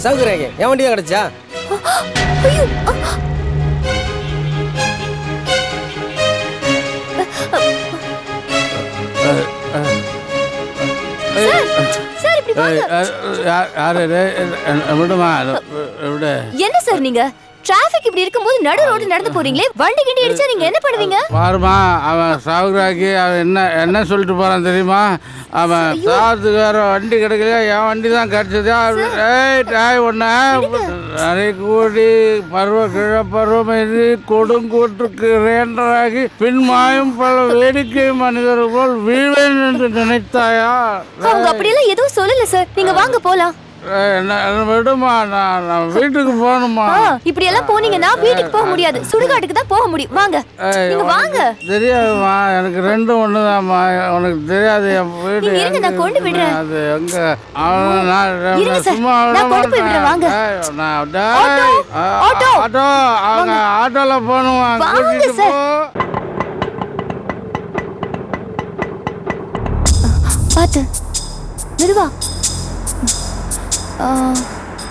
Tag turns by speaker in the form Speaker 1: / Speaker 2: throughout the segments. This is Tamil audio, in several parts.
Speaker 1: ஏய் சவுக்குறாங்க என் வண்டி தான் கிடைச்சா
Speaker 2: ஐயோ என்ன சார் நீங்க? டிராபிக் இப்படி இருக்கும்போது நடு ரோடு நடந்து போறீங்களே? வண்டி கிண்டி அடிச்சா நீங்க என்ன பண்ணுவீங்க?
Speaker 3: பாருமா அவன் சாகுராக்கி அவன் என்ன என்ன சொல்லிட்டு போறான் தெரியுமா? அவன் சாவத்துக்கு வேற வண்டி கிடைக்கலையா? என் வண்டி தான் கிடைச்சது ஏய் டாய் ஒன்று அரை கோடி பருவ கிழ பருவம் இது கொடுங்கூற்றுக்கு ரேண்டராகி பின்மாயும் பல வேடிக்கை மனிதர்கள் போல் வீழ்வேன் என்று நினைத்தாயா?
Speaker 2: அவங்க அப்படியெல்லாம் எதுவும் சொல்லல சார். நீங்க வாங்க போலாம்.
Speaker 3: விடுமா நான் வீட்டுக்கு போகணுமா?
Speaker 2: இப்படி எல்லாம் போனீங்கன்னா வீட்டுக்கு போக முடியாது. சுடுகாட்டுக்கு தான் போக முடியும். வாங்க. நீங்க வாங்க.
Speaker 3: தெரியாதும்மா எனக்கு ரெண்டும் ஒண்ணுதாம்மா. உனக்கு தெரியாது என் வீடு
Speaker 2: இருங்க, நான் கொண்டு. விடுறேன்.
Speaker 3: அது எங்க? நான் சும்மா
Speaker 2: நான் கொண்டு போய் விடுறேன், வாங்க.
Speaker 3: நான்
Speaker 2: ஆட்டோ, ஆட்டோ.
Speaker 3: ஆட்டோல
Speaker 2: வாங்க
Speaker 3: கூட்டிட்டு. போ.
Speaker 2: பாத்து. மெதுவா.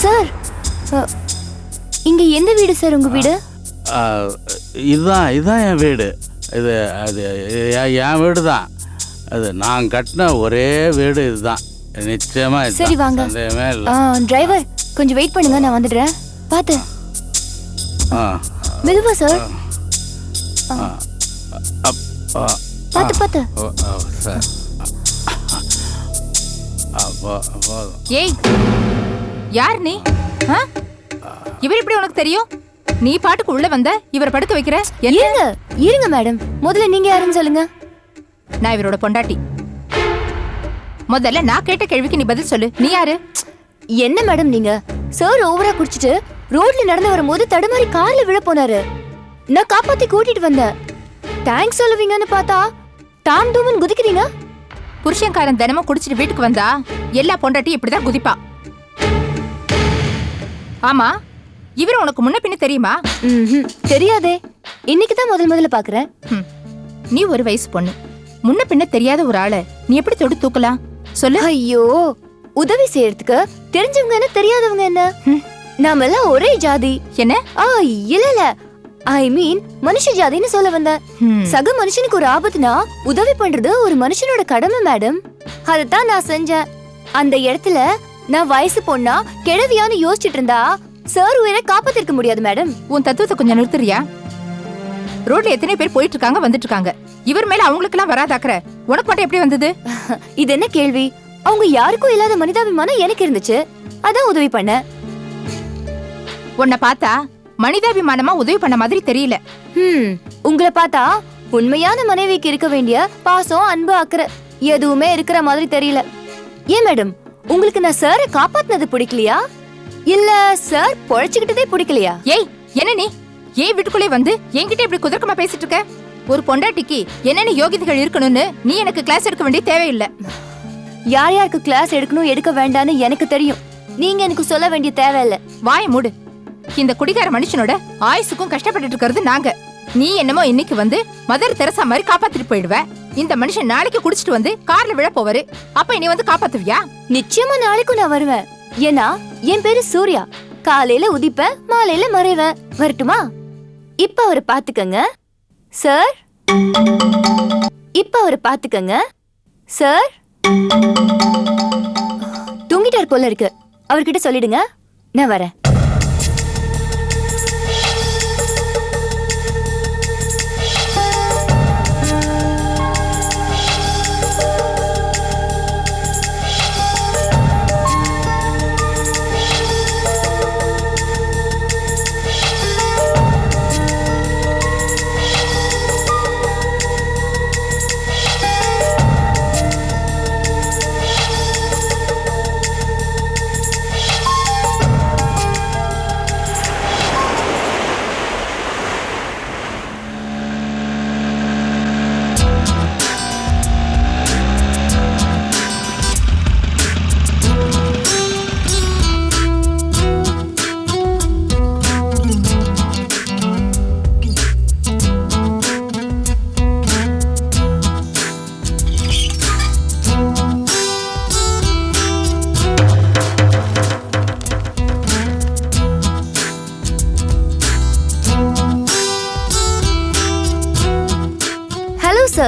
Speaker 2: சார் இங்க எந்த வீடு சார் உங்க வீடு?
Speaker 3: இதுதான் இதுதான் என் வீடு. இது அது என் வீடு தான் அது நான் கட்டின ஒரே வீடு இதுதான். நிச்சயமா.
Speaker 2: சரி, வாங்க. டிரைவர் கொஞ்சம் வெயிட் பண்ணுங்க நான் வந்துடுறேன். பாத்து
Speaker 3: ஆ.
Speaker 2: மெதுவா சார்.
Speaker 3: ஓ, ஓ, சார்.
Speaker 4: ஏய் யார் நீ? ஆ? இவர் இப்படி உனக்கு தெரியும்? நீ பாட்டுக்கு உள்ள வந்த இவரை படுக்க வைக்கிற?
Speaker 2: இருங்க இருங்க மேடம். முதல்ல நீங்க யாருன்னு சொல்லுங்க.
Speaker 4: நான் இவரோட பொண்டாட்டி. முதல்ல நான் கேட்ட கேள்விக்கு நீ பதில் சொல்லு. நீ யாரு?
Speaker 2: என்ன மேடம் நீங்க? சார் ஓவரா குடிச்சிட்டு ரோட்ல நடந்து வரும்போது தடுமாறி கார்ல விழ போனாரு. நான் காப்பாத்தி கூட்டிட்டு வந்தேன். தேங்க்ஸ் சொல்லுவீங்கன்னு பார்த்தா டாம் டூமன் குதிக்கிறீங்க?
Speaker 4: புருஷன்காரன் தினமும் குடிச்சிட்டு வீட்டுக்கு வந்தா எல்லா பொண்டாட்டியும் இப்படிதான் குதிப்பா. ஆமா இவர் உனக்கு முன்ன பின்ன தெரியுமா.
Speaker 2: தெரியாதே. இன்னைக்கு தான் முதல் முதல்ல பாக்குறேன்.
Speaker 4: நீ ஒரு வயசு பொண்ணு. முன்ன பின்ன தெரியாத ஒரு ஆளை நீ எப்படி தொட்டு தூக்கலாம்? சொல்லு.
Speaker 2: ஐயோ உதவி செய்யறதுக்கு தெரிஞ்சவங்க என்ன தெரியாதவங்க என்ன?
Speaker 4: ஹம்.
Speaker 2: நாம எல்லாம் ஒரே ஜாதி.
Speaker 4: என்ன?
Speaker 2: ஆ இல்ல இல்ல. ஐ மீன் மனுஷ ஜாதின்னு சொல்ல வந்தேன். சக மனுஷனுக்கு ஒரு ஆபத்துனா உதவி பண்றது ஒரு மனுஷனோட கடமை மேடம் அதத்தான் நான் செஞ்சேன். அந்த இடத்துல நான் வயசு பொண்ணா கிழவியான்னு யோசிச்சுட்டு இருந்தா சார் உயிரை காப்பாத்திருக்க முடியாது மேடம்
Speaker 4: உன் தத்துவத்தை கொஞ்சம் நிறுத்துறியா? ரோட்ல எத்தனை பேர் போயிட்டு இருக்காங்க வந்துட்டு இருக்காங்க இவர் மேல அவங்களுக்கு எல்லாம் வராதாக்குற. உனக்கு மட்டும் எப்படி வந்தது?
Speaker 2: இது என்ன கேள்வி? அவங்க யாருக்கும் இல்லாத மனிதாபிமானம் எனக்கு இருந்துச்சு. அதான் உதவி பண்ணேன்.
Speaker 4: உன்னை பார்த்தா மனிதாபிமானமா உதவி பண்ண மாதிரி தெரியல.
Speaker 2: ஹம் உங்களை பார்த்தா உண்மையான மனைவிக்கு இருக்க வேண்டிய பாசம் அன்பு அக்கறை எதுவுமே இருக்கிற மாதிரி தெரியல. ஏன் மேடம் உங்களுக்கு நான் சாரை காப்பாத்தினது பிடிக்கலையா? இல்ல சார் பொழைச்சுக்கிட்டதே பிடிக்கலையா?
Speaker 4: ஏய் என்ன நீ? ஏன் வீட்டுக்குள்ளே வந்து என்கிட்ட இப்படி குதர்க்கமா பேசிட்டு இருக்க? ஒரு பொண்டாட்டிக்கு என்னென்ன யோகிதைகள் இருக்கணும்னு நீ எனக்கு கிளாஸ் எடுக்க வேண்டிய தேவையில்லை.
Speaker 2: யார் யாருக்கு கிளாஸ் எடுக்கணும் எடுக்க வேண்டாம்னு எனக்கு தெரியும். நீங்க எனக்கு சொல்ல வேண்டிய தேவையில்ல.
Speaker 4: வாய மூடு. இந்த குடிகார மனுஷனோட ஆயுசுக்கும் கஷ்டப்பட்டுட்டு இருக்கிறது நாங்க. நீ என்னமோ இன்னைக்கு வந்து மதர் தெரசா மாதிரி காப்பாத்திட்டு போயிடுவ. இந்த மனுஷன் நாளைக்கு குடிச்சிட்டு வந்து கார்ல விழ போவாரு. அப்ப நீ வந்து காப்பாத்துவியா?
Speaker 2: நிச்சயமா நாளைக்கும் நான் வருவேன் ஏன்னா என் பேரு சூர்யா. காலையில உதிப்பேன் மாலையில மறைவேன் வரட்டுமா? இப்ப அவரை பாத்துக்கங்க. சார்? இப்ப அவரை பாத்துக்கங்க. சார்? தூங்கிட்டார் போல இருக்கு. அவர்கிட்ட சொல்லிடுங்க. நான் வரேன்.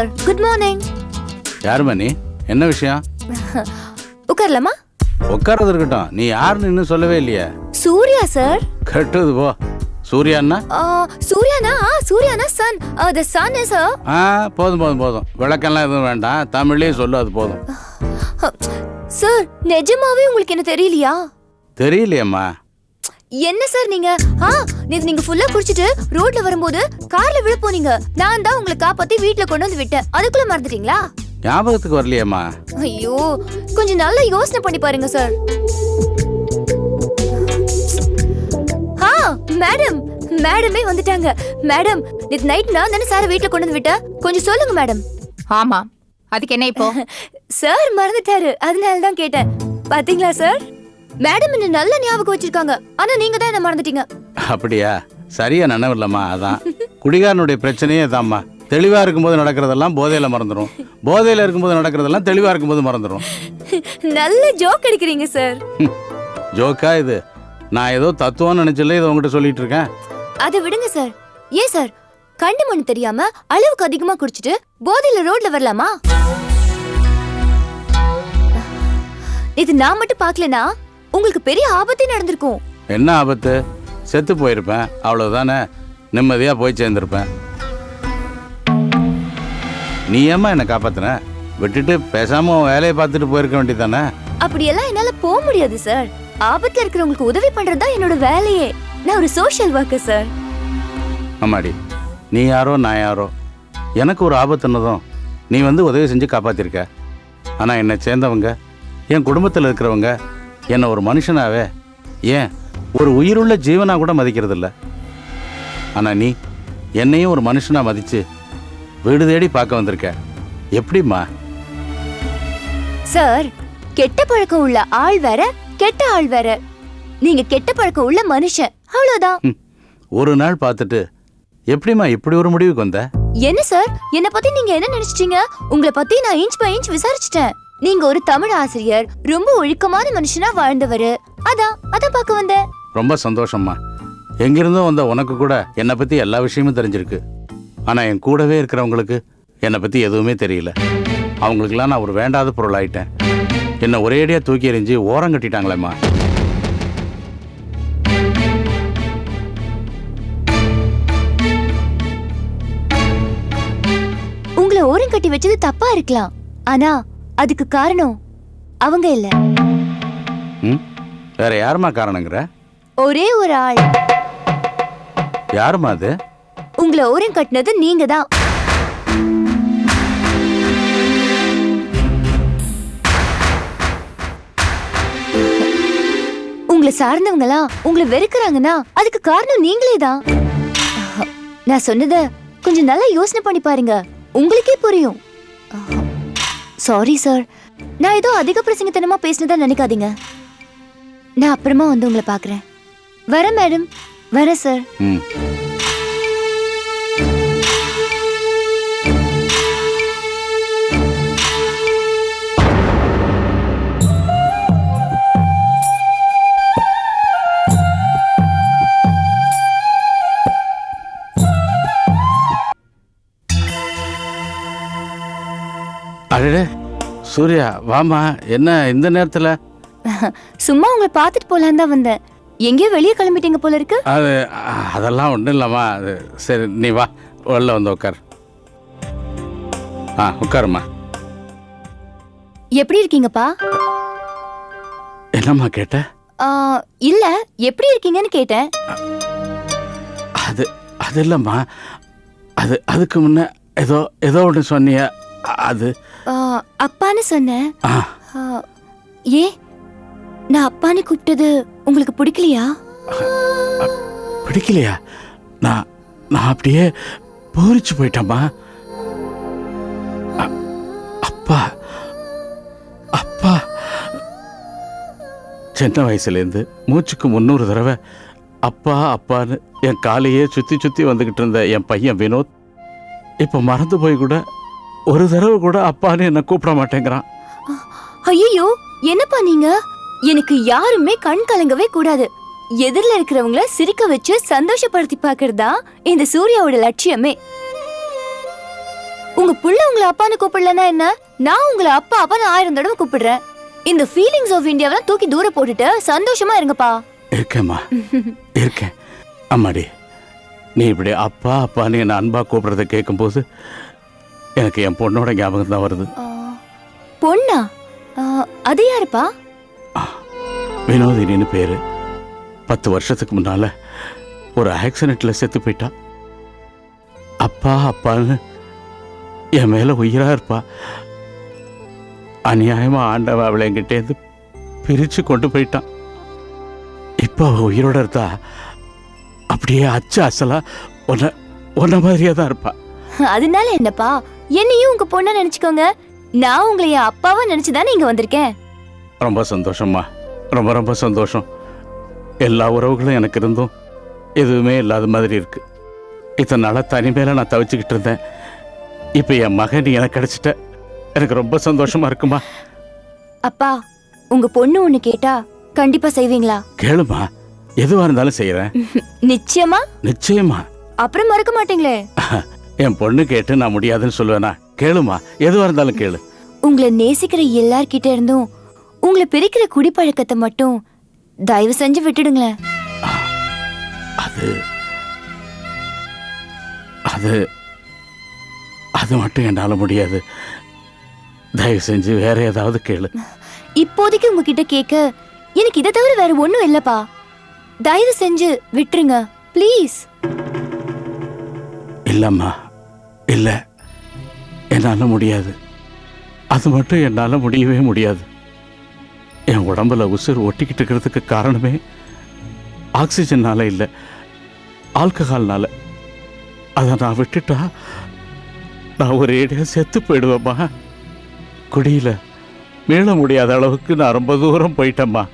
Speaker 2: சார் குட் மார்னிங்
Speaker 3: யாரும்மா நீ என்ன விஷயம்?
Speaker 2: உட்காரலாமா?
Speaker 3: உட்கார்றது இருக்கட்டும். நீ யாருன்னு இன்னும் சொல்லவே இல்லையே.
Speaker 2: சூர்யா சார்.
Speaker 3: கட்டுது போ. சூர்யான்னா
Speaker 2: சூர்யானா? சூர்யானா sun. The sun is
Speaker 3: a போதும் போதும் போதும். விளக்கெல்லாம் எதுவும் வேண்டாம். தமிழ்லேயே சொல்லு அது போதும்.
Speaker 2: சார் நிஜமாவே உங்களுக்கு என்ன தெரியலையா?
Speaker 3: தெரியலையேம்மா.
Speaker 2: என்ன சார் நீங்க? ஆ நேத்து நீங்க ஃபுல்லா குடிச்சிட்டு ரோட்ல வரும்போது கார்ல விழ போனீங்க. நான் தான் உங்களை காப்பாத்தி வீட்ல கொண்டு வந்து விட்டேன். அதுக்குள்ள மறந்துட்டீங்களா?
Speaker 3: ஞாபகத்துக்கு வரலையேம்மா.
Speaker 2: ஐயோ கொஞ்சம் நல்லா யோசனை பண்ணி பாருங்க சார். ஆ மேடம் மேடமே வந்துட்டாங்க. மேடம் நேத்து நைட் நான் தானே சார் வீட்ல கொண்டு வந்து விட்டேன். கொஞ்சம் சொல்லுங்க மேடம்
Speaker 4: ஆமா அதுக்கு என்ன இப்போ?
Speaker 2: சார் மறந்துட்டாரு. அதனால தான் கேட்டேன். பாத்தீங்களா சார் மேடம் என்ன நல்ல ஞாபகம் வச்சிருக்காங்க. ஆனா நீங்க தான் என்ன மறந்துட்டீங்க.
Speaker 3: அப்படியா? சரியா நினைவில்லம்மா அதான். குடிகாரனுடைய பிரச்சனையே தாம்மா தெளிவா இருக்கும்போது நடக்கிறதெல்லாம் போதையில மறந்துடும் போதையில இருக்கும்போது நடக்கிறதெல்லாம் தெளிவா இருக்கும்போது மறந்துடும்
Speaker 2: நல்ல ஜோக் அடிக்கிறீங்க சார்
Speaker 3: ஜோக்கா இது. நான் ஏதோ தத்துவம் நினைச்சல இதை உங்ககிட்ட சொல்லிட்டு இருக்கேன்.
Speaker 2: அதை விடுங்க சார் ஏன் சார் கண்டு மண்ணு தெரியாம அளவுக்கு அதிகமா குடிச்சிட்டு போதையில ரோட்ல வரலாமா? இது நான் மட்டும் பார்க்கலனா? உங்களுக்கு பெரிய ஆபத்தே நடந்திருக்கும்.
Speaker 3: என்ன ஆபத்து? செத்து போயிருப்பேன். அவ்வளவுதானே? நிம்மதியா போய் சேர்ந்திருப்பேன். நீ ஏம்மா என்னை காப்பாத்துன? விட்டுட்டு பேசாம வேலையை பார்த்துட்டு போயிருக்க வேண்டியதானே
Speaker 2: அப்படியெல்லாம் என்னால போக முடியாது சார். ஆபத்துல இருக்கிறவங்களுக்கு உதவி பண்றது தான் என்னோட வேலையே. நான் ஒரு சோஷியல் ஒர்க்கர் சார்
Speaker 3: ஆமாடி. நீ யாரோ நான் யாரோ? எனக்கு ஒரு ஆபத்துன்னதும் நீ வந்து உதவி செஞ்சு காப்பாத்திருக்க. ஆனால் என்னை சேர்ந்தவங்க என் குடும்பத்தில் இருக்கிறவங்க என்னை ஒரு மனுஷனாவே. ஏன்? ஒரு உயிருள்ள ஜீவனா கூட மதிக்கிறது இல்ல ஆனால் நீ என்னையும் ஒரு மனுஷனா மதிச்சு வீடு தேடி பார்க்க வந்திருக்க. எப்படிம்மா?
Speaker 2: சார் கெட்ட பழக்கம் உள்ள ஆள் வேற கெட்ட ஆள் வேற. நீங்க கெட்ட பழக்கம் உள்ள மனுஷன். அவ்வளவுதான்.
Speaker 3: ஒரு நாள் பார்த்துட்டு எப்படிம்மா இப்படி ஒரு முடிவுக்கு வந்த?
Speaker 2: என்ன சார்? என்ன பத்தி நீங்க என்ன நினைச்சிட்டீங்க? உங்களை பத்தி நான் இன்ச் பை இன்ச் விசாரிச்சிட்டேன். நீங்க ஒரு தமிழ் ஆசிரியர் ரொம்ப ஒழுக்கமான மனுஷனா வாழ்ந்தவரு. அதான் அதான் பார்க்க வந்தேன்
Speaker 3: ரொம்ப சந்தோஷம்மா. எங்கிருந்தோ வந்த உனக்கு கூட என்னை பற்றி எல்லா விஷயமும் தெரிஞ்சிருக்கு. ஆனால் என் கூடவே இருக்கிறவங்களுக்கு என்னை பற்றி எதுவுமே தெரியல. அவங்களுக்கெல்லாம் நான் ஒரு வேண்டாத பொருள் ஆயிட்டேன். என்னை ஒரேடியாக தூக்கி எறிஞ்சு ஓரம் கட்டிட்டாங்களேம்மா.
Speaker 2: உங்களை ஓரம் கட்டி வச்சது தப்பா இருக்கலாம். ஆனா அதுக்கு காரணம் அவங்க இல்ல.
Speaker 3: வேற யாரும்மா காரணங்கிற?
Speaker 2: ஒரே ஒரு ஆள்.
Speaker 3: யாரும்மா அது?
Speaker 2: உங்களை ஓரம் கட்டினது நீங்க தான். உங்களை சார்ந்தவங்களா உங்களை வெறுக்கிறாங்கன்னா அதுக்கு காரணம் நீங்களே தான். நான் சொன்னத கொஞ்சம் நல்லா யோசனை பண்ணி பாருங்க. உங்களுக்கே புரியும். சாரி சார் நான் ஏதோ அதிக பிரசங்கத்தனமா பேசினதா நினைக்காதீங்க. நான் அப்புறமா வந்து உங்களை பார்க்குறேன். வரேன் மேடம் வரேன் சார்
Speaker 3: ம். அடடே சூர்யா வாமா என்ன இந்த நேரத்தில்?
Speaker 2: சும்மா உங்களை பார்த்துட்டு போலான்னு தான் வந்தேன். எங்கேயோ வெளியே கிளம்பிட்டீங்க போல இருக்கு.
Speaker 3: அது அதெல்லாம் ஒன்றும் இல்லைம்மா. அது சரி நீ வா. உள்ள வந்து உட்கார் ஆ உட்காருமா
Speaker 2: எப்படி இருக்கீங்கப்பா?
Speaker 3: என்னம்மா கேட்ட?
Speaker 2: ஆ, இல்ல எப்படி இருக்கீங்கன்னு கேட்டேன்.
Speaker 3: அது அது இல்லைம்மா. அது அதுக்கு முன்ன ஏதோ ஏதோ ஒன்று சொன்னிய. அது?
Speaker 2: அப்பான்னு சொன்னேன். ஏன் நான் அப்பான்னு கூப்பிட்டது உங்களுக்கு பிடிக்கலையா?
Speaker 3: பிடிக்கலையா? நான் நான் அப்படியே பூரிச்சு போயிட்டேம்மா. அப்பா அப்பா. சின்ன வயசுலேருந்து மூச்சுக்கு முந்நூறு தடவை அப்பா அப்பான்னு என் காலையே சுற்றி சுற்றி வந்துக்கிட்டு இருந்த என் பையன் வினோத் இப்போ மறந்து போய் கூட ஒரு தடவை கூட அப்பான்னு என்னை கூப்பிட மாட்டேங்கிறான்.
Speaker 2: ஐயோ என்னப்பா நீங்க? எனக்கு யாருமே கண் கலங்கவே கூடாது. எதிரில் இருக்கிறவங்கள சிரிக்க வச்சு சந்தோஷப்படுத்தி பார்க்கறதா இந்த சூர்யாவோட லட்சியமே. உங்க புள்ள உங்களை அப்பான்னு கூப்பிடலன்னா என்ன? நான் உங்களை அப்பா அப்பான்னு ஆயிரம் தடவை கூப்பிடுறேன். இந்த ஃபீலிங்ஸ் ஆஃப் இந்தியாவெல்லாம் தூக்கி தூர போட்டுட்டு சந்தோஷமா இருங்கப்பா.
Speaker 3: இருக்கேம்மா. இருக்கேன். அம்மாடி நீ இப்படி அப்பா அப்பான்னு என்னை அன்பா கூப்பிடுறத கேட்கும்போது எனக்கு என் பொண்ணோட ஞாபகம் தான் வருது.
Speaker 2: பொண்ணா? அது யாருப்பா?
Speaker 3: வினோதினின்னு பேரு. பத்து வருஷத்துக்கு முன்னால ஒரு ஆக்சிடென்ட்ல செத்து போயிட்டா. அப்பா அப்பான்னு என் மேல உயிரா இருப்பா. அநியாயமா ஆண்டவன் அவளை என்கிட்டேருந்து பிரிச்சு கொண்டு போயிட்டான். இப்போ அவ உயிரோட இருந்தா அப்படியே அச்சு அசலா உன்ன உன்ன மாதிரியே தான் இருப்பா.
Speaker 2: அதனால என்னப்பா? என்னையும் உங்க பொண்ணா நினைச்சுக்கோங்க. நான் உங்களை என் அப்பாவா நினைச்சுதானே இங்க வந்திருக்கேன்.
Speaker 3: ரொம்ப சந்தோஷம்மா. ரொம்ப ரொம்ப சந்தோஷம். எல்லா உறவுகளும் எனக்கு இருந்தும் எதுவுமே இல்லாத மாதிரி இருக்கு. இத்தனை நாளாக தனிமையில நான் தவிச்சுக்கிட்டு இருந்தேன். இப்போ என் மகன் நீ எனக்கு கிடைச்சிட்ட எனக்கு ரொம்ப சந்தோஷமா இருக்குமா?
Speaker 2: அப்பா உங்க பொண்ணு ஒண்ணு கேட்டா கண்டிப்பா செய்வீங்களா?
Speaker 3: கேளுமா. எதுவாக இருந்தாலும் செய்கிறேன்
Speaker 2: நிச்சயமா?
Speaker 3: நிச்சயமா.
Speaker 2: அப்புறம் மறக்க மாட்டீங்களே.
Speaker 3: என் பொண்ணு கேட்டு நான் முடியாதுன்னு சொல்லுவேனா? கேளுமா. எதுவாக இருந்தாலும் கேளு.
Speaker 2: உங்களை நேசிக்கிற எல்லார்கிட்ட இருந்தும் உங்களை பிரிக்கிற குடிப்பழக்கத்தை மட்டும் தயவு செஞ்சு விட்டுடுங்களேன்.
Speaker 3: அது அது அது மட்டும் என்னால் முடியாது. தயவு செஞ்சு வேற ஏதாவது கேளு.
Speaker 2: இப்போதைக்கு உங்ககிட்ட கேட்க எனக்கு இதை தவிர வேற ஒண்ணும் இல்லப்பா. தயவு செஞ்சு விட்டுருங்க. ப்ளீஸ்.
Speaker 3: இல்லைம்மா. இல்லை. என்னால் முடியாது. அது மட்டும் என்னால் முடியவே முடியாது. என் உடம்புல உசுர் ஒட்டிக்கிட்டு இருக்கிறதுக்கு காரணமே ஆக்சிஜனால் இல்லை. ஆல்கஹால்னால். அதை நான் விட்டுட்டா நான் ஒரு ஏடியாக செத்து போயிடுவேம்மா. குடியில மீள முடியாத அளவுக்கு நான் ரொம்ப தூரம் போயிட்டேம்மா.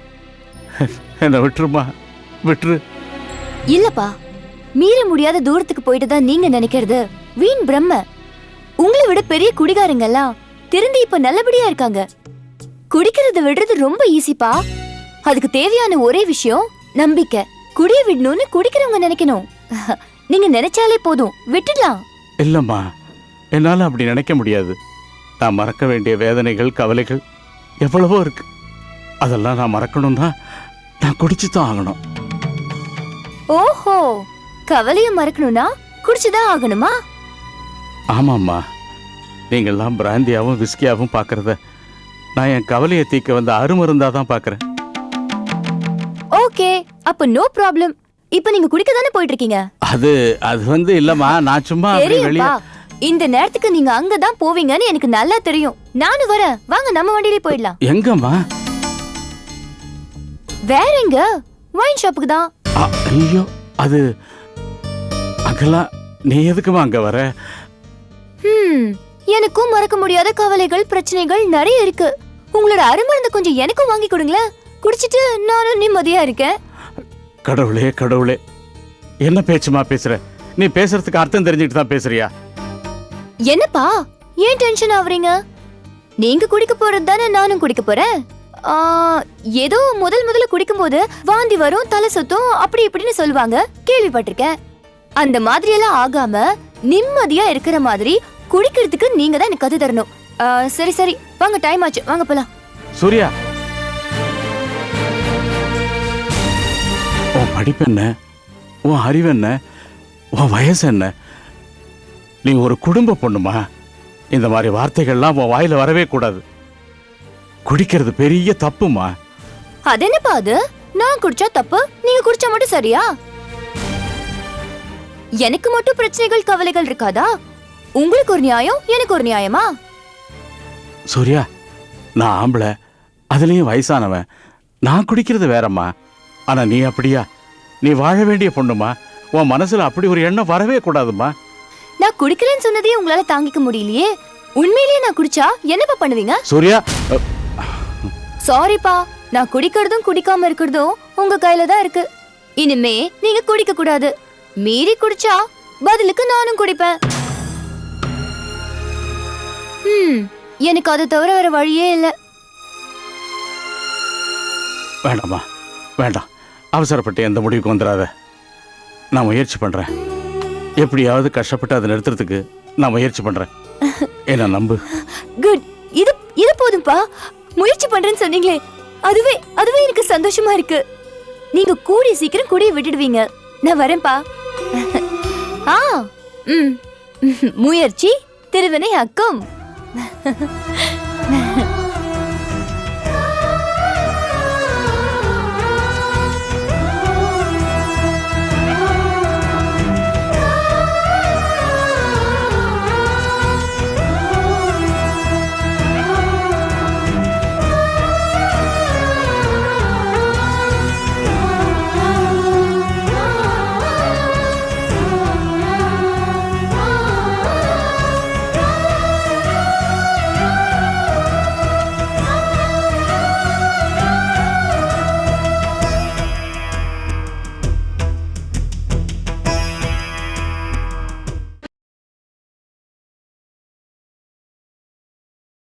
Speaker 3: என்னை விட்டுருமா? விட்டுரு.
Speaker 2: இல்லைப்பா. மீற முடியாத தூரத்துக்கு போயிட்டு தான் நீங்க நினைக்கிறது. வீண் பிரம்ம. உங்களை விட பெரிய குடிகாரங்கெல்லாம் திருந்தி இப்ப நல்லபடியா இருக்காங்க. குடிக்கிறத விடுறது ரொம்ப ஈஸிப்பா அதுக்கு தேவையான ஒரே விஷயம் நம்பிக்கை. குடிய விடணும்னு குடிக்கிறவங்க நினைக்கணும். நீங்க நினைச்சாலே போதும். விட்டுடலாம்.
Speaker 3: இல்லைம்மா. என்னால் அப்படி நினைக்க முடியாது. நான் மறக்க வேண்டிய வேதனைகள் கவலைகள் எவ்வளவோ இருக்கு. அதெல்லாம் நான் மறக்கணும்னா நான் குடிச்சு தான் ஆகணும்.
Speaker 2: ஓஹோ. கவலைய மறக்கணும்னா குடிச்சுதான் ஆகணுமா?
Speaker 3: ஆமாம்மா. நீங்கள்லாம் பிராந்தியாவும் விஸ்கியாவும் பார்க்கறத நான் என் கவலையை தீக்க வந்த அருமருந்தா தான் பார்க்குறேன்.
Speaker 2: ஓகே அப்ப நோ ப்ராப்ளம். இப்ப நீங்க குடிக்க தானே போயிட்டு இருக்கீங்க
Speaker 3: அது அது வந்து இல்லைம்மா நான் சும்மா வெளியே
Speaker 2: தெரியும்பா. இந்த நேரத்துக்கு நீங்க அங்கதான் போவீங்கன்னு எனக்கு நல்லா தெரியும். நானும் வரேன். வாங்க நம்ம வண்டியிலே போயிடலாம்.
Speaker 3: எங்கம்மா?
Speaker 2: வேற எங்க? ஒயின் ஷாப்புக்கு தான்.
Speaker 3: ஐயோ அது அங்கெல்லாம் நீ எதுக்குமா அங்கே வர?
Speaker 2: எனக்கும் மறக்க முடியாத கவலைகள் பிரச்சனைகள் நிறைய இருக்கு. உங்களோட அருமருந்த கொஞ்சம் எனக்கும் வாங்கி கொடுங்களேன். குடிச்சிட்டு நானும் நிம்மதியா இருக்கேன்.
Speaker 3: கடவுளே கடவுளே. என்ன பேச்சுமா பேசுற? நீ பேசுறதுக்கு அர்த்தம் தெரிஞ்சுக்கிட்டு தான் பேசுறியா?
Speaker 2: என்னப்பா? ஏன் டென்ஷன் ஆவறீங்க? நீங்க குடிக்க போறது தானே நானும் குடிக்க போறேன். ஏதோ முதல் முதல்ல குடிக்கும்போது வாந்தி வரும் தலை சுத்தும் அப்படி இப்படின்னு சொல்லுவாங்க. கேள்விப்பட்டிருக்கேன். அந்த மாதிரி எல்லாம் ஆகாம நிம்மதியா இருக்கிற மாதிரி குடிக்கிறதுக்கு நீங்க தான் எனக்கு கத்து தரணும். ஆ, சரி சரி. வாங்க டைம் ஆச்சு. வாங்க போலாம்.
Speaker 3: சூர்யா. உன் படிப்பு என்ன? உன் அறிவு என்ன? உன் வயசு என்ன? நீ ஒரு குடும்ப பொண்ணுமா? இந்த மாதிரி வார்த்தைகள்லாம் உன் வாயில வரவே கூடாது. குடிக்கிறது பெரிய தப்புமா?
Speaker 2: அது என்னப்பா அது? நான் குடிச்சா தப்பு? நீங்க குடிச்சா மட்டும் சரியா? எனக்கு மட்டும் பிரச்சனைகள் கவலைகள் இருக்காதா? உங்களுக்கு ஒரு நியாயம் எனக்கு ஒரு நியாயமா?
Speaker 3: சூர்யா நான் ஆம்பளை. அதுலயும் வயசானவன். நான் குடிக்கிறது வேறம்மா. ஆனா நீ அப்படியா? நீ வாழ வேண்டிய பொண்ணுமா? உன் மனசுல அப்படி ஒரு எண்ணம் வரவே கூடாதும்மா.
Speaker 2: நான் குடிக்கிறேன்னு சொன்னதையே உங்களால தாங்கிக்க முடியலையே. உண்மையிலேயே நான் குடிச்சா என்னப்பா பண்ணுவீங்க?
Speaker 3: சூர்யா
Speaker 2: சாரிப்பா நான் குடிக்கிறதும் குடிக்காம இருக்கிறதும் உங்க கையில தான் இருக்கு. இனிமே நீங்க குடிக்க கூடாது. மீறி குடிச்சா பதிலுக்கு நானும் குடிப்பேன். ஹம், எனக்கு அதை தவிர வேற வழியே இல்ல.
Speaker 3: வேண்டாம்மா வேண்டாம். அவசரப்பட்டு எந்த முடிவுக்கு வந்துடாத. நான் முயற்சி பண்றேன். எப்படியாவது கஷ்டப்பட்டு அதை நிறுத்துறதுக்கு நான் முயற்சி பண்றேன். என்ன நம்பு?
Speaker 2: குட். இது இது போதும்பா. முயற்சி பண்றேன்னு சொன்னீங்களே. அதுவே அதுவே எனக்கு சந்தோஷமா இருக்கு. நீங்க கூடிய சீக்கிரம் குடியை விட்டுடுவீங்க. நான் வரேன்ப்பா. ஆ ம். முயற்சி திருவினை அக்கம்.